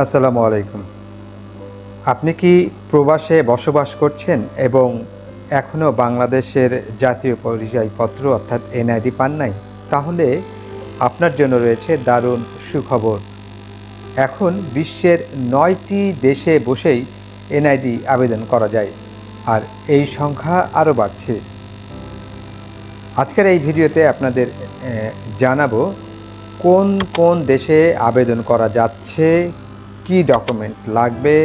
আসসালামু আলাইকুম। আপনি কি প্রবাসে বসবাস করছেন এবং এখনও বাংলাদেশের জাতীয় পরিচয়পত্র অর্থাৎ এনআইডি পান নাই? তাহলে আপনার জন্য রয়েছে দারুণ সুখবর। এখন বিশ্বের নয়টি দেশে বসেই এনআইডি আবেদন করা যায় আর এই সংখ্যা আরও বাড়ছে। আজকের এই ভিডিওতে আপনাদের জানাব কোন কোন দেশে আবেদন করা যাচ্ছে কি ডকুমেন্ট লাগবে?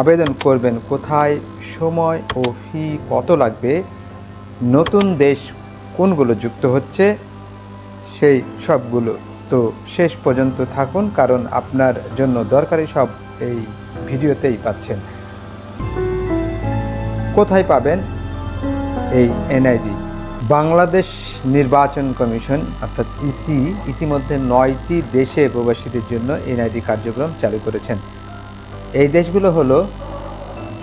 আবেদন করবেন কোথায়? সময় ও ফি কত লাগবে? নতুন দেশ কোনগুলো যুক্ত হচ্ছে? সেই সবগুলো তো শেষ পর্যন্ত থাকুন, কারণ আপনার জন্য দরকারি সব এই ভিডিওতেই পাচ্ছেন। কোথায় পাবেন? এই এনআইডি বাংলাদেশ নির্বাচন কমিশন, অর্থাৎ ইসি ইতিমধ্যে নয়টি দেশে প্রবাসীদের জন্য এনআইডি কার্যক্রম চালু করেছেন। এই দেশগুলো হলো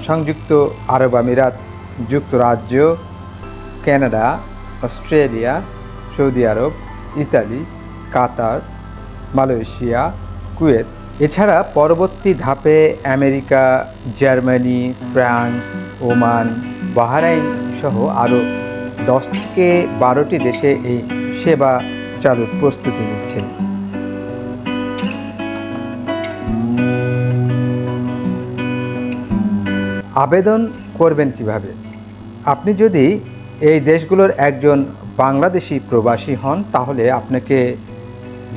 সংযুক্ত আরব আমিরাত, যুক্তরাজ্য, কানাডা, অস্ট্রেলিয়া, সৌদি আরব, ইতালি, কাতার, মালয়েশিয়া, কুয়েত। এছাড়া পরবর্তী ধাপে America, Germany, France, Oman, Bahrain সহ আরও দশ থেকে বারোটি দেশে এই সেবা চালুর প্রস্তুতি নিচ্ছেন আবেদন করবেন কীভাবে? আপনি যদি এই দেশগুলোর একজন বাংলাদেশি প্রবাসী হন, তাহলে আপনাকে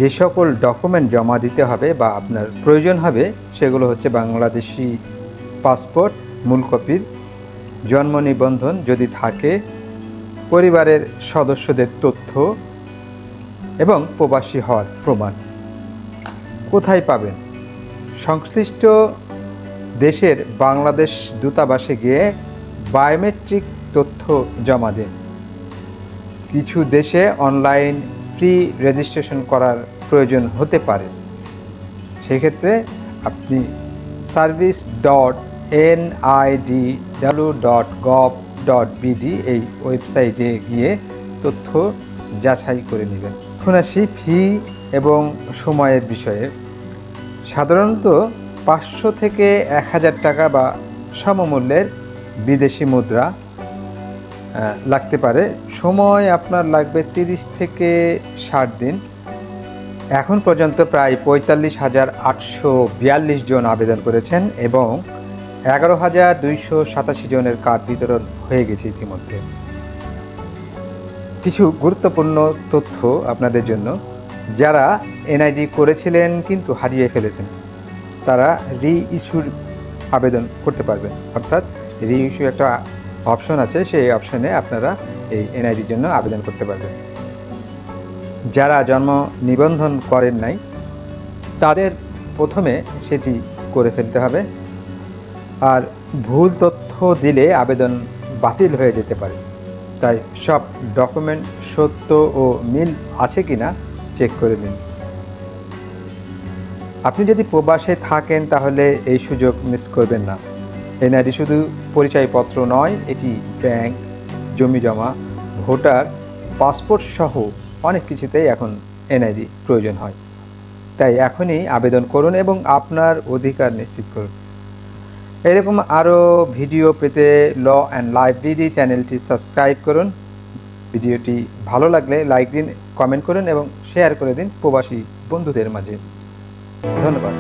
যে সকল ডকুমেন্ট জমা দিতে হবে বা আপনার প্রয়োজন হবে, সেগুলো হচ্ছে বাংলাদেশি পাসপোর্ট, মূল কপির, জন্ম নিবন্ধন যদি থাকে পরিবারের সদস্যদের তথ্য এবং প্রবাসী হওয়ার প্রমাণ। কোথায় পাবেন? সংশ্লিষ্ট দেশের বাংলাদেশ দূতাবাসে গিয়ে বায়োমেট্রিক তথ্য জমা দিন। কিছু দেশে অনলাইন ফ্রি রেজিস্ট্রেশন করার প্রয়োজন হতে পারে। সেক্ষেত্রে আপনি service dot N ID W dot gov dot BD এই ওয়েবসাইটে গিয়ে তথ্য যাচাই করে নেবেন। এখন আসি ফি এবং সময়ের বিষয়ে। সাধারণত পাঁচশো থেকে এক হাজার টাকা বা সমমূল্যের বিদেশি মুদ্রা লাগতে পারে। সময় আপনার লাগবে তিরিশ থেকে ষাট দিন। এখন পর্যন্ত প্রায় পঁয়তাল্লিশ হাজার আটশো বিয়াল্লিশ জন আবেদন করেছেন এবং এগারো হাজার দুইশো সাতাশি জনের কার্ড বিতরণ হয়ে গেছে ইতিমধ্যে। কিছু গুরুত্বপূর্ণ তথ্য আপনাদের জন্য। যারা এনআইডি করেছিলেন কিন্তু হারিয়ে ফেলেছেন, তারা রি ইস্যুর আবেদন করতে পারবেন। অর্থাৎ রি ইস্যু একটা অপশন আছে, সেই অপশনে আপনারা এই এনআইডির জন্য আবেদন করতে পারবেন। যারা জন্ম নিবন্ধন করেন নাই, তাদের প্রথমে সেটি করে ফেলতে হবে। আর ভুল তথ্য দিলে আবেদন বাতিল হয়ে যেতে পারে। তাই সব ডকুমেন্ট সত্য ও মিল আছে কিনা চেক করে নিন। আপনি যদি প্রবাসে থাকেন তাহলে এই সুযোগ মিস করবেন না। এনআইডি শুধু পরিচয়পত্র নয়, এটি ব্যাংক, জমি জমা, ভোটার, পাসপোর্ট সহ অনেক কিছুতেই এখন এনআইডি প্রয়োজন হয়। তাই এখনই আবেদন করুন এবং আপনার অধিকার নিশ্চিত করুন। এরকম আরও ভিডিও পেতে ল অ্যান্ড লাইব্রেরি চ্যানেলটি সাবস্ক্রাইব করুন। ভিডিওটি ভালো লাগলে লাইক দিন কমেন্ট করুন এবং শেয়ার করে দিন প্রবাসী বন্ধুদের মাঝে। ধন্যবাদ।